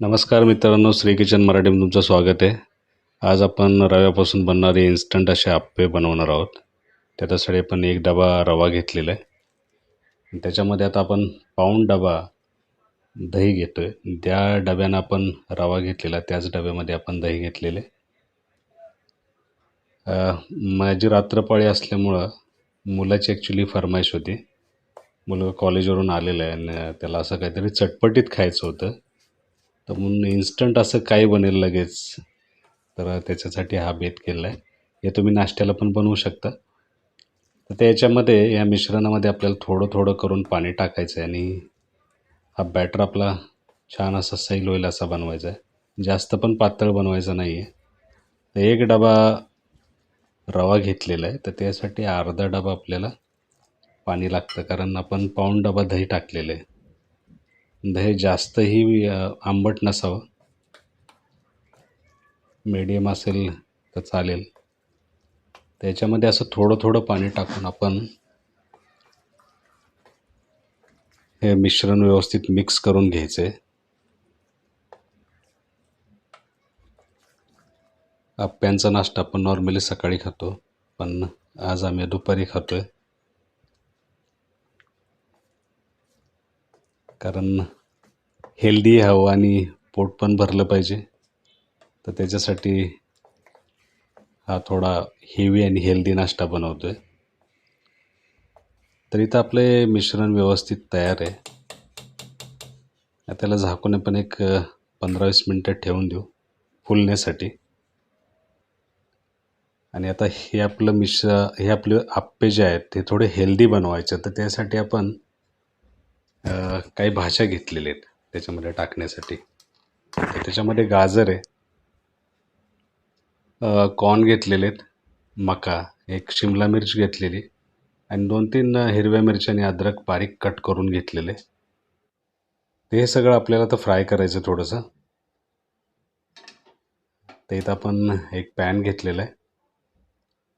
नमस्कार मित्रांनो श्री किचन मराठीमध्ये तुमचं स्वागत आहे. आज आपण रव्यापासून बनणारे इन्स्टंट असे आप्पे बनवणार आहोत. त्याच्यासाठी आपण एक डबा रवा घेतलेला आहे. त्याच्यामध्ये आता आपण पाऊण डबा दही घेतो आहे त्या डब्यानं आपण रवा घेतलेला त्याच डब्यामध्ये आपण दही घेतलेले माझी रात्रपाळी असल्यामुळं मुलाची ॲक्च्युली फरमाईश होती. मुलगा कॉलेजवरून आलेला आहे आणि त्याला असं काहीतरी चटपटीत खायचं होतं. तर म्हणून इन्स्टंट असं काय बनेल लगेच. तर त्याच्यासाठी हा बेत केला आहे हे तुम्ही नाश्त्याला पण बनवू शकता. तर त्याच्यामध्ये या मिश्रणामध्ये आपल्याला थोडं थोडं करून पाणी टाकायचं आहे आणि हा बॅटर आपला छान असा सैल होईल असा बनवायचा आहे जास्त पण पातळ बनवायचं नाही आहे तर एक डबा रवा घेतलेला आहे. तर त्यासाठी अर्धा डबा आपल्याला पाणी लागतं. कारण आपण पाऊण डबा दही टाकलेलं आहे. दही जास्तही आंबट नसावं. मीडियम असेल तर चालेल. त्याच्यामध्ये असं थोडं थोडं पाणी टाकून आपण हे मिश्रण व्यवस्थित मिक्स करून घ्यायचं. आहे अप्प्यांचा नाश्ता आपण नॉर्मली सकाळी खातो पण आज आम्ही दुपारी खातो आहे कारण हेल्दी हवं आणि पोट पण भरलं पाहिजे. तर त्याच्यासाठी हा थोडा हेवी आणि हेल्दी नाश्ता बनवतो आहे तर इथं आपले मिश्रण व्यवस्थित तयार आहे. त्याला झाकून पण एक पंधरा वीस मिनटं ठेवून देऊ फुलण्यासाठी. आणि आता हे आपलं मिश्र हे आपले आप्पे जे आहेत ते थोडे हेल्दी बनवायचे. तर त्यासाठी आपण काही भाज्या घेतलेल्या आहेत त्याच्यामध्ये टाकण्यासाठी. त्याच्यामध्ये गाजर आहे. कॉर्न घेतलेले आहेत. मका एक शिमला मिर्च घेतलेली आणि दोन तीन हिरव्या मिरच्या आणि अद्रक बारीक कट करून घेतलेले. ते हे सगळं आपल्याला तर फ्राय करायचं थोडंसं. तर इथं आपण एक पॅन घेतलेला आहे.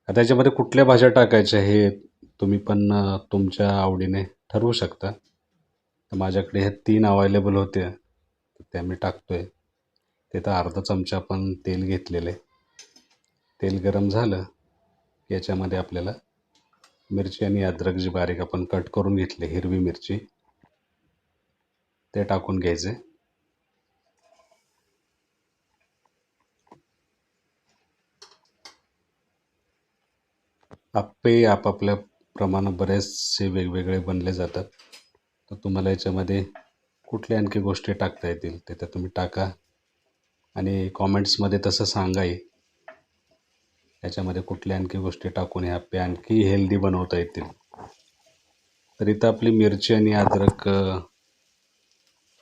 आता याच्यामध्ये कुठल्या भाज्या टाकायच्या हे तुम्ही पण तुमच्या आवडीने ठरवू शकता. तर माझ्याकडे ह्या तीन अवेलेबल होत्या ते त्या मी टाकतो आहे तिथं अर्धा चमचा आपण तेल घेतलेलं आहे. तेल गरम झालं की याच्यामध्ये आपल्याला मिरची आणि अद्रक जी बारीक आपण कट करून घेतली हिरवी मिरची ते टाकून घ्यायचे आप्पे आपापल्या प्रमाणात बरेचसे वेगवेगळे बनले जातात. तर तुम्हाला याच्यामध्ये कुठल्या आणखी गोष्टी टाकता येतील ते तर तुम्ही टाका. आणि कॉमेंट्समध्ये तसं सांगाही याच्यामध्ये कुठल्या आणखी गोष्टी टाकून ह्या आप्पे आणखी हेल्दी बनवता येतील. तर इथं आपली मिरची आणि अद्रक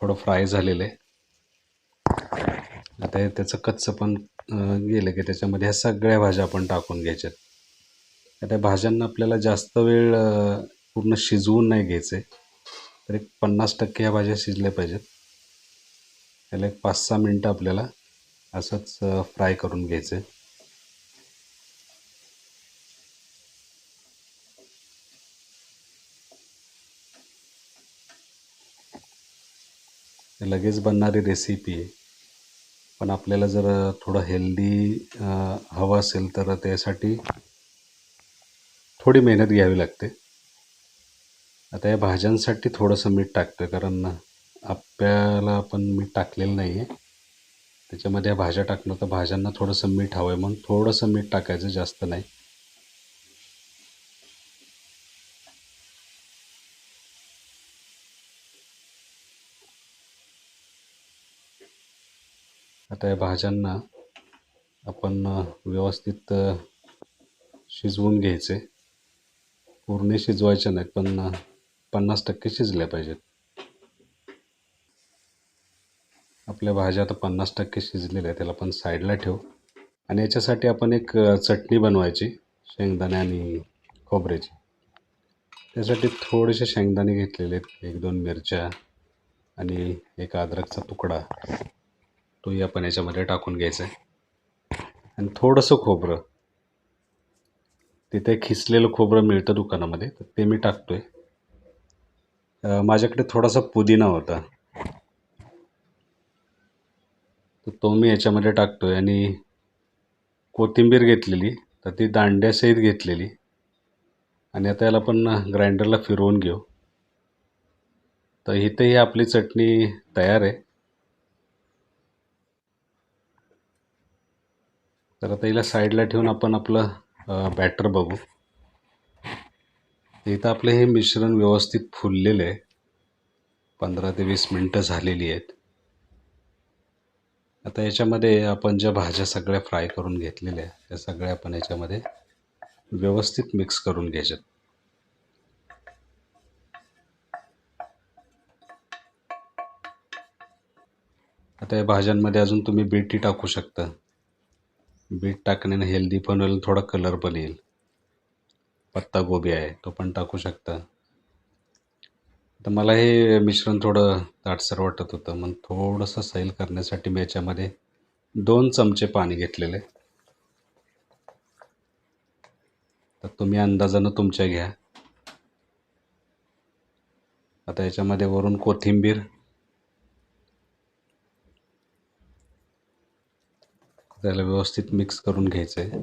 थोडं फ्राय झालेलं आहे. आता हे त्याचं कच्चं पण गेलं की त्याच्यामध्ये ह्या सगळ्या भाज्या आपण टाकून घ्यायच्यात. आता भाज्यांना आपल्याला जास्त वेळ पूर्ण शिजवून नाही घ्यायचं आहे तर एक पन्नास टक्के या भाज्या शिजल्या पाहिजेत. त्याला एक पाच सहा मिनटं आपल्याला असंच फ्राय करून घ्यायचं आहे लगेच बनणारी रेसिपी आहे. पण आपल्याला जर थोडं हेल्दी हवं असेल तर त्यासाठी थोडी मेहनत घ्यावी लागते. आता या भाज्यांसाठी थोडंसं मीठ टाकतो आहे कारण आप्याला आपण मीठ टाकलेलं नाही आहे त्याच्यामध्ये भाज्या टाकणं तर भाज्यांना थोडंसं मीठ हवं आहे म्हणून थोडंसं मीठ टाकायचं जास्त नाही. आता या भाज्यांना आपण व्यवस्थित शिजवून घ्यायचे पूर्ण शिजवायचे नाहीत पण पन्नास टक्के शिजल्या पाहिजेत. आपल्या भाज्या आता पन्नास टक्के शिजलेल्या आहेत त्याला आपण साईडला ठेवू. आणि याच्यासाठी आपण एक चटणी बनवायची शेंगदाणे आणि खोबऱ्याची. त्यासाठी थोडेसे शेंगदाणे घेतलेले आहेत एक दोन मिरच्या आणि एक अद्रकचा तुकडा. तोही आपण याच्यामध्ये टाकून घ्यायचा आहे. आणि थोडंसं खोबरं. तिथे खिसलेलं खोबरं मिळतं दुकानामध्ये तर ते मी टाकतो आहे माझ्याकडे थोडासा पुदिना होता. तर तो मी याच्यामध्ये टाकतो आहे आणि कोथिंबीर घेतलेली तर ती दांड्यासहित घेतलेली. आणि आता याला पण ग्राइंडरला फिरवून घेऊ. तर इथे ही आपली चटणी तयार आहे. तर आता हिला साईडला ठेवून आपण आपलं बॅटर बघू. इथं आपलं हे मिश्रण व्यवस्थित फुललेलं आहे. पंधरा ते वीस मिनटं झालेली आहेत. आता याच्यामध्ये आपण ज्या भाज्या सगळ्या फ्राय करून घेतलेल्या आहेत त्या सगळ्या आपण याच्यामध्ये व्यवस्थित मिक्स करून घ्यायच्यात. आता या भाज्यांमध्ये अजून तुम्ही बीटही टाकू शकता. बीट टाकण्याने हेल्दी पण होईल थोडा कलर पण येईल. पत्ता गोबी आहे तो पण टाकू शकता. तर मला हे मिश्रण थोडं दाटसर वाटत होतं मग थोडंसं सैल करण्यासाठी मी याच्यामध्ये दोन चमचे पाणी घेतलेले. तर तुम्ही अंदाजानं तुमच्या घ्या. आता याच्यामध्ये वरून कोथिंबीर. त्याला व्यवस्थित मिक्स करून घ्यायचं आहे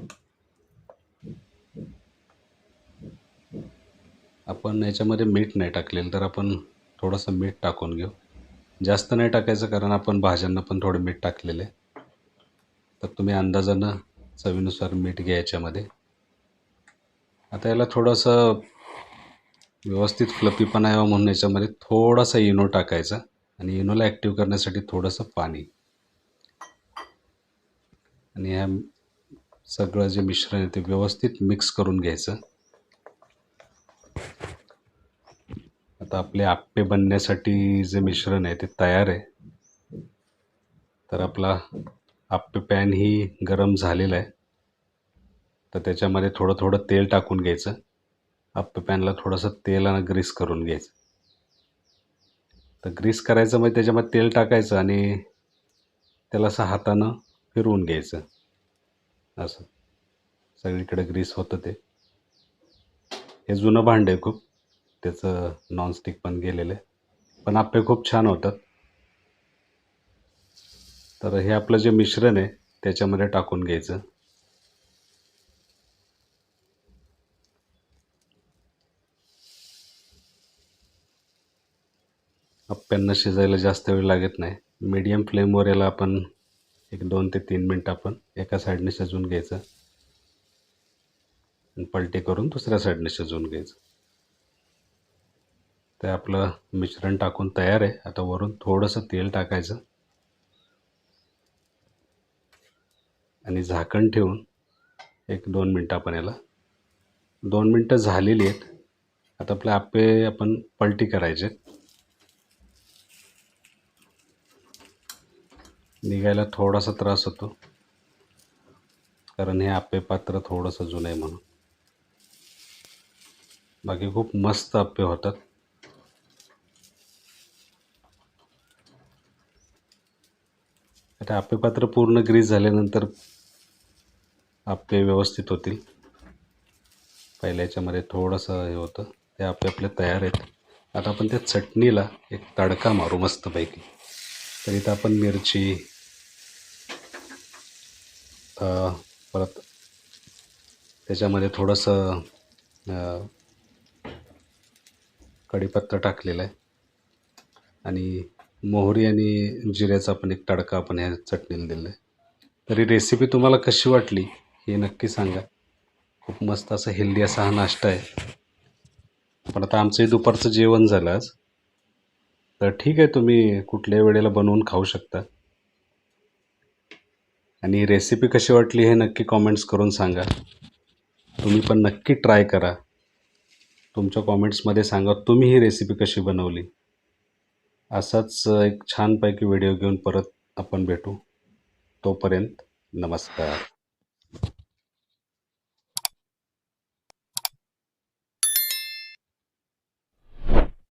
आपण याच्यामध्ये मीठ नाही टाकलेलं तर आपण थोडंसं मीठ टाकून घेऊ. जास्त नाही टाकायचं कारण आपण भाज्यांना पण थोडं मीठ टाकलेलं आहे. तर तुम्ही अंदाजानं चवीनुसार मीठ घ्या याच्यामध्ये. आता याला थोडंसं व्यवस्थित फ्लपीपणा यावं म्हणून याच्यामध्ये थोडासा इनो टाकायचा आणि इनोला ॲक्टिव्ह करण्यासाठी थोडंसं पाणी. आणि ह्या सगळं जे मिश्रण आहे ते व्यवस्थित मिक्स करून घ्यायचं. आता आपले आप्पे बनण्यासाठी जे मिश्रण आहे ते तयार आहे. तर आपला आप्पे पॅन ही गरम झालेला आहे. तर त्याच्यामध्ये थोडं थोडं तेल टाकून घ्यायचं. आप्पे पॅनला थोडंसं तेलानं ग्रीस करून घ्यायचं. तर ग्रीस करायचं म्हणजे त्याच्यामध्ये तेल टाकायचं आणि त्याला असं हातानं फिरवून घ्यायचं. असं. सगळीकडे ग्रीस होतं ते. हे जुनं भांडं आहे खूप. त्याचं नॉनस्टिक पण गेलेलं आहे. पण आप्पे खूप छान होतात. तर हे आपलं जे मिश्रण आहे त्याच्यामध्ये टाकून घ्यायचं. आप्प्यांना शिजायला जास्त वेळ लागत नाही. मीडियम फ्लेमवर याला आपण एक दोन ते तीन मिनटं आपण एका साईडने शिजवून घ्यायचं. पलटी करून दुसऱ्या साईडने शिजवून घ्यायचं. ते आपलं मिश्रण टाकून तयार आहे. आता वरून थोडंसं तेल टाकायचं. आणि झाकण ठेवून एक दोन मिनटं आपण याला दोन मिनटं झालेली आहेत. आता आपले आप्पे आपण पलटी करायचे. निघायला थोडासा त्रास होतो. कारण हे आप्पे पात्र थोडंसं जुनं आहे म्हणून. बाकी खूप मस्त आप्पे होतात. आता आपेपात्र पूर्ण ग्रीस झाल्यानंतर आपले व्यवस्थित होतील. पहिल्या याच्यामध्ये थोडंसं हे होतं. ते आपले आपले तयार आहेत. आता आपण त्या चटणीला एक तडका मारू मस्तपैकी. तर इथं आपण मिरची परत त्याच्यामध्ये थोडंसं कढीपत्ता टाकलेला आहे. आणि मोहरी आणि जिऱ्याचा पण एक तडका आपण ह्या चटणीला दिला आहे तरी रेसिपी तुम्हाला कशी वाटली हे नक्की सांगा. खूप मस्त असं हेल्दी असा हा नाश्ता आहे. पण आता आमचंही दुपारचं जेवण झालं आज. तर ठीक आहे तुम्ही कुठल्याही वेळेला बनवून खाऊ शकता. आणि रेसिपी कशी वाटली हे नक्की कॉमेंट्स करून सांगा. तुम्ही पण नक्की ट्राय करा. तुमच्या कॉमेंट्समध्ये सांगा तुम्ही ही रेसिपी कशी बनवली? असाच एक छानपैकी व्हिडिओ घेऊन परत आपण भेटू. तोपर्यंत नमस्कार.